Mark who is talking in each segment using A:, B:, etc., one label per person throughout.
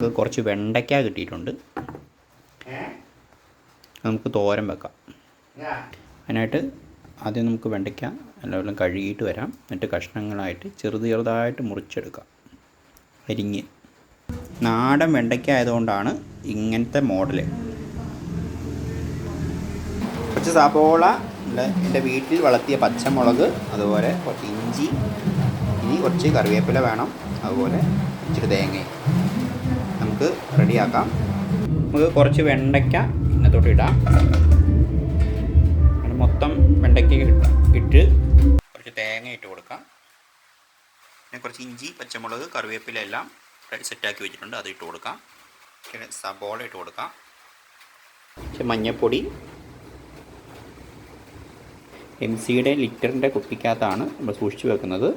A: നമുക്ക് കുറച്ച് വെണ്ടയ്ക്ക കിട്ടിയിട്ടുണ്ട്. നമുക്ക് തോരൻ വെക്കാം. അതിനായിട്ട് ആദ്യം നമുക്ക് വെണ്ടയ്ക്ക എല്ലാവരും കഴുകിയിട്ട് വരാം. എന്നിട്ട് കഷ്ണങ്ങളായിട്ട് ചെറുത് ചെറുതായിട്ട് മുറിച്ചെടുക്കാം. അരിഞ്ഞ്. നാടൻ വെണ്ടയ്ക്ക ആയതുകൊണ്ടാണ് ഇങ്ങനത്തെ മോഡൽ കുറച്ച് സബോള എന്റെ വീട്ടിൽ വളർത്തിയ പച്ചമുളക് അതുപോലെ കുറച്ച് ഇഞ്ചി ഇനി കുറച്ച് കറിവേപ്പില വേണം അതുപോലെ ഇച്ചിരി തേങ്ങയും. നമുക്ക് റെഡിയാക്കാം. നമുക്ക് കുറച്ച് വെണ്ടയ്ക്ക ഇന്നത്തോട്ട് ഇടാം. മൊത്തം വെണ്ടയ്ക്ക ഇട്ട് കുറച്ച് തേങ്ങ ഇട്ട് കൊടുക്കാം. പിന്നെ കുറച്ച് ഇഞ്ചി പച്ചമുളക് കറിവേപ്പില എല്ലാം സെറ്റാക്കി വെച്ചിട്ടുണ്ട്. അത് ഇട്ട് കൊടുക്കാം. പിന്നെ സബോള ഇട്ട് കൊടുക്കാം. കുറച്ച് മഞ്ഞൾപ്പൊടി എം സിയുടെ ലിറ്ററിന്റെ കുപ്പിക്കകത്താണ് നമ്മൾ സൂക്ഷിച്ചു വെക്കുന്നത്.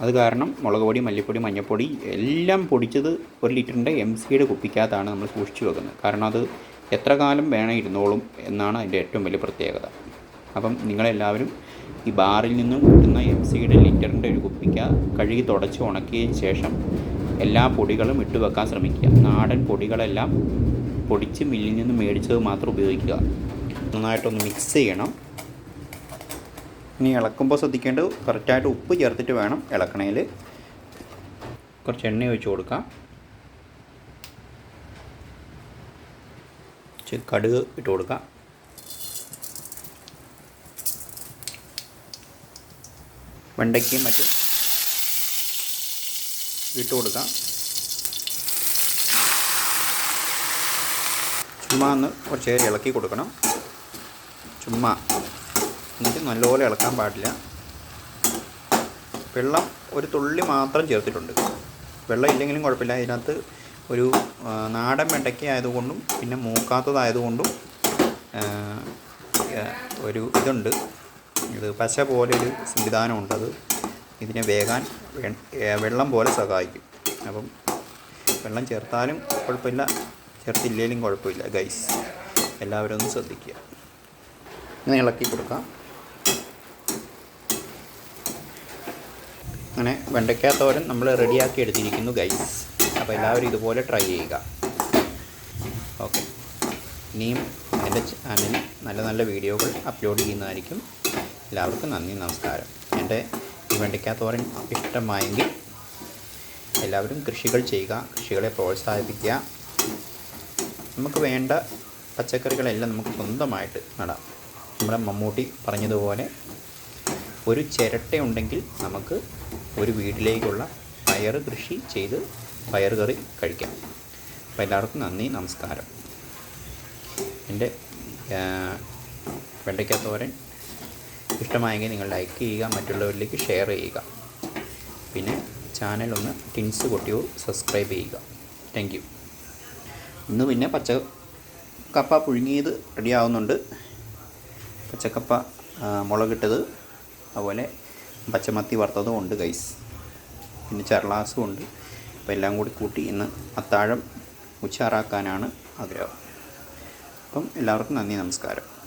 A: അത് കാരണം മുളക് പൊടി മല്ലിപ്പൊടി മഞ്ഞൾപ്പൊടി എല്ലാം പൊടിച്ചത് ഒരു ലിറ്ററിന്റെ എം സിയുടെ കുപ്പിക്കകത്താണ് നമ്മൾ സൂക്ഷിച്ചു വെക്കുന്നത്. കാരണം അത് എത്ര കാലം വേണം ഇരുന്നോളും എന്നാണ് അതിന്റെ ഏറ്റവും വലിയ പ്രത്യേകത. അപ്പം നിങ്ങളെല്ലാവരും ഈ ബാറിൽ നിന്നും കിട്ടുന്ന എം സിയുടെ ലിറ്ററിന്റെ ഒരു കുപ്പിക്ക കഴുകി തുടച്ച് ഉണക്കിയതിന് ശേഷം എല്ലാ പൊടികളും ഇട്ട് വെക്കാൻ ശ്രമിക്കുക. നാടൻ പൊടികളെല്ലാം പൊടിച്ച് മില്ലിൽ നിന്ന് മേടിച്ചത് മാത്രം ഉപയോഗിക്കുക. നന്നായിട്ടൊന്ന് മിക്സ് ചെയ്യണം. ഇനി ഇളക്കുമ്പോൾ ശ്രദ്ധിക്കേണ്ടത് കറക്റ്റായിട്ട് ഉപ്പ് ചേർത്തിട്ട് വേണം ഇളക്കണേൽ. കുറച്ച് എണ്ണ ഒഴിച്ച് കൊടുക്കാം. കടുക് ഇട്ട് കൊടുക്കാം. വെണ്ടയ്ക്കയും മറ്റും ഇട്ട് കൊടുക്കാം. ചുമ്മാ ഒന്ന് കുറച്ച് ഇളക്കി കൊടുക്കണം. ചുമ്മാ. എന്നിട്ട് നല്ലപോലെ ഇളക്കാൻ പാടില്ല. വെള്ളം ഒരു തുള്ളി മാത്രം ചേർത്തിട്ടുണ്ട്. വെള്ളം ഇല്ലെങ്കിലും കുഴപ്പമില്ല. അതിനകത്ത് ഒരു നാടൻ വെണ്ടയ്ക്ക ആയതുകൊണ്ടും പിന്നെ മൂക്കാത്തതായതുകൊണ്ടും ഒരു ഇതുണ്ട്. ഇത് പശ പോലെ ഒരു സംവിധാനമുണ്ട് അത്. ഇതിനെ വേകാൻ വെള്ളം പോലെ സഹായിക്കും. അപ്പം വെള്ളം ചേർത്താലും കുഴപ്പമില്ല. ചേർത്തില്ലെങ്കിലും കുഴപ്പമില്ല ഗൈസ് എല്ലാവരും ഒന്ന് ശ്രദ്ധിക്കുക. ഇങ്ങനെ ഇളക്കി കൊടുക്കാം. അങ്ങനെ വെണ്ടയ്ക്ക നമ്മൾ റെഡിയാക്കി എടുത്തിരിക്കുന്നു ഗൈസ് അപ്പോൾ എല്ലാവരും ഇതുപോലെ ട്രൈ ചെയ്യുക. ഓക്കെ ഇനിയും എന്റെ ചാനലിൽ നല്ല നല്ല വീഡിയോകൾ അപ്ലോഡ് ചെയ്യുന്നതായിരിക്കും. എല്ലാവർക്കും നന്ദി നമസ്കാരം. എന്റെ ഈ വെണ്ടയ്ക്ക തോരൻ ഇഷ്ടമായെങ്കിൽ എല്ലാവരും കൃഷികൾ ചെയ്യുക കൃഷികളെ പ്രോത്സാഹിപ്പിക്കുക. നമുക്ക് വേണ്ട പച്ചക്കറികളെല്ലാം നമുക്ക് സ്വന്തമായിട്ട് നടാം. നമ്മുടെ മമ്മൂട്ടി പറഞ്ഞതുപോലെ ഒരു ചിരട്ടയുണ്ടെങ്കിൽ നമുക്ക് ഒരു വീട്ടിലേക്കുള്ള പയർ കൃഷി ചെയ്ത് പയർ കറി കഴിക്കാം. അപ്പോൾ എല്ലാവർക്കും നന്ദി നമസ്കാരം. എന്റെ വെണ്ടയ്ക്ക ഇഷ്ടമായെങ്കിൽ നിങ്ങൾ ലൈക്ക് ചെയ്യുക മറ്റുള്ളവരിലേക്ക് ഷെയർ ചെയ്യുക. പിന്നെ ചാനൽ ഒന്ന് ടിൻസ് കൊട്ടിയോ സബ്സ്ക്രൈബ് ചെയ്യുക. താങ്ക് യു ഇന്ന് പിന്നെ പച്ച കപ്പ പുഴുങ്ങിയത് റെഡിയാവുന്നുണ്ട് പച്ചക്കപ്പ മുളകിട്ടത് അതുപോലെ പച്ചമത്തി വറുത്തതും ഉണ്ട് ഗൈസ് പിന്നെ ചർളാസും ഉണ്ട്. അപ്പോൾ എല്ലാം കൂടി കൂട്ടി ഇന്ന് അത്താഴം ഉച്ചാറാക്കാനാണ് ആഗ്രഹം. അപ്പം എല്ലാവർക്കും നന്ദി നമസ്കാരം.